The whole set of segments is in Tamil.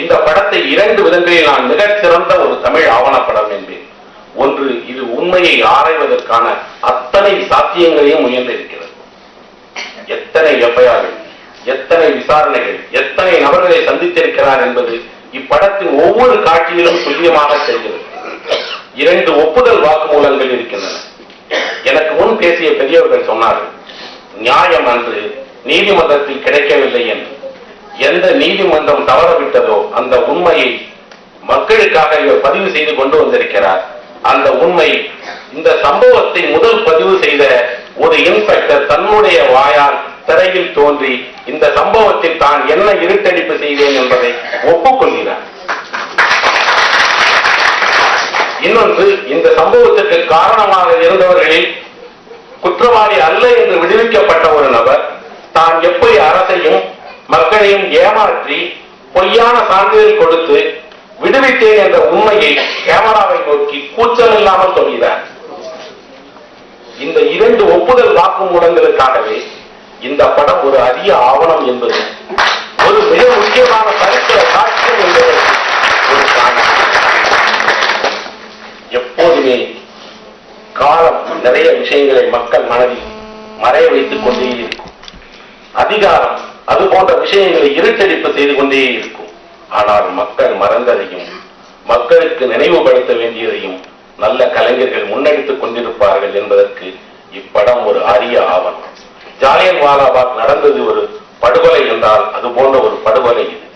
இந்த படத்தை இரண்டு விதங்களில் நான் மிகச் சிறந்த ஒரு தமிழ் ஆவணப்படம் என்பேன். ஒன்று இது உண்மையை ஆராய்வதற்கான அத்தனை சாத்தியங்களையும் முயன்றிருக்கிறது. எத்தனை எஃப்ஐஆர்கள் எத்தனை விசாரணைகள் எத்தனை நபர்களை சந்தித்திருக்கிறார் என்பது இப்படத்தின் ஒவ்வொரு காட்சியிலும் துல்லியமாக தெரிகிறது. இரண்டு ஒப்புதல் வாக்குமூலங்கள் இருக்கின்றன. எனக்கு முன் பேசிய பெரியவர்கள் சொன்னார்கள் நியாயம் அன்று நீதிமன்றத்தில் கிடைக்கவில்லை என்று. எந்த நீதிமன்றம் தவறவிட்டதோ மக்களுக்காக இவர் பதிவு செய்து கொண்டு வந்திருக்கிறார். அந்த உண்மை இந்த சம்பவத்தை முதல் பதிவு செய்த ஒரு இன்ஸ்பெக்டர் தன்னுடைய வாயால் திரையில் தோன்றி இந்த சம்பவத்தில் தான் என்ன இருட்டடிப்பு செய்தேன் என்பதை ஒப்புக்கொள்கிறார். இன்னொன்று இந்த சம்பவத்திற்கு காரணமாக இருந்தவர்களில் குற்றவாளி அல்ல என்று விடுவிக்கப்பட்ட ஒரு நபர் தான் எப்படி அரசையும் மக்களையும் ஏமாற்றி பொய்யான சான்றிதழ் கொடுத்து விடுவித்தேன் என்ற உண்மையை கேமராவை நோக்கி கூச்சமில்லாமல் சொல்கிறார். இந்த இரண்டு ஒப்புதல் வாக்குமூலங்களுக்காகவே இந்த படம் ஒரு அரிய ஆவணம் என்பது ஒரு மிக முக்கியமான சரித்திர சாட்சியம் என்பது ஒரு காரணம். எப்போதுமே காலம் நிறைய விஷயங்களை மக்கள் மனதில் மறைய வைத்துக் கொண்டே இருக்கும். அதிகாரம் அது போன்ற விஷயங்களை இருட்டடிப்பு செய்து கொண்டே இருக்கும். ஆனால் மக்கள் மறந்ததையும் மக்களுக்கு நினைவுபடுத்த வேண்டியதையும் நல்ல கலைஞர்கள் முன்னெடுத்துக் கொண்டிருப்பார்கள் என்பதற்கு இப்படம் ஒரு அரிய ஆவணம் ஜாலியன் வாலாபாத் நடந்தது ஒரு படுகொலை என்றால் அது போன்ற ஒரு படுகொலை இது.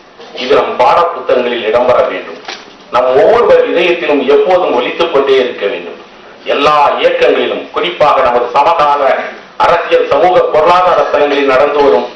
இது நம் பாட புத்தகங்களில் இடம்பெற வேண்டும். நம் ஒவ்வொருவர் இதயத்திலும் எப்போதும் ஒலித்துக் கொண்டே இருக்க வேண்டும். எல்லா இயக்கங்களிலும் குறிப்பாக நமது சமகால அரசியல் சமூக பொருளாதார தலங்களில் நடந்து வரும்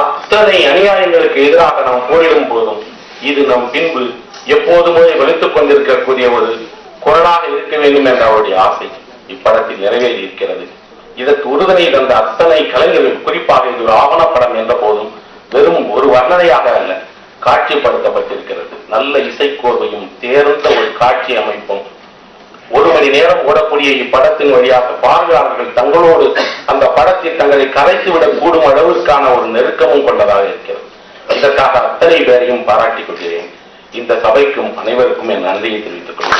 அத்தனை அநியாயங்களுக்கு எதிராக நாம் போரிடும் போதும் இது நம் பின்பு எப்போதுமே வலித்துக் கொண்டிருக்கக்கூடிய ஒரு குரலாக இருக்க வேண்டும் என்ற அவருடைய ஆசை. இப்படத்தில் நிறைவேறி இருக்கிறது இதற்கு உறுதுணை தந்த அத்தனை கலைஞர்கள் குறிப்பாக இது ஒரு ஆவணப்படம் என்ற போதும் வெறும் ஒரு வர்ணனையாக அல்ல காட்சிப்படுத்தப்பட்டிருக்கிறது. நல்ல இசைக்கோர்வையும் தேர்ந்த ஒரு காட்சி அமைப்பும். ஒரு மணி நேரம் ஓடக்கூடிய இப்படத்தின் வழியாக பார்வையாளர்கள் தங்களோடு அந்த படத்தில் தங்களை கரைத்துவிடக் கூடும் அளவிற்கான ஒரு நெருக்கமும் கொண்டதாக இருக்கிறது. இதற்காக அத்தனை பேரையும் பாராட்டிக் கொள்கிறேன். இந்த சபைக்கும் அனைவருக்கும் என் நன்றியை தெரிவித்துக் கொள்கிறேன்.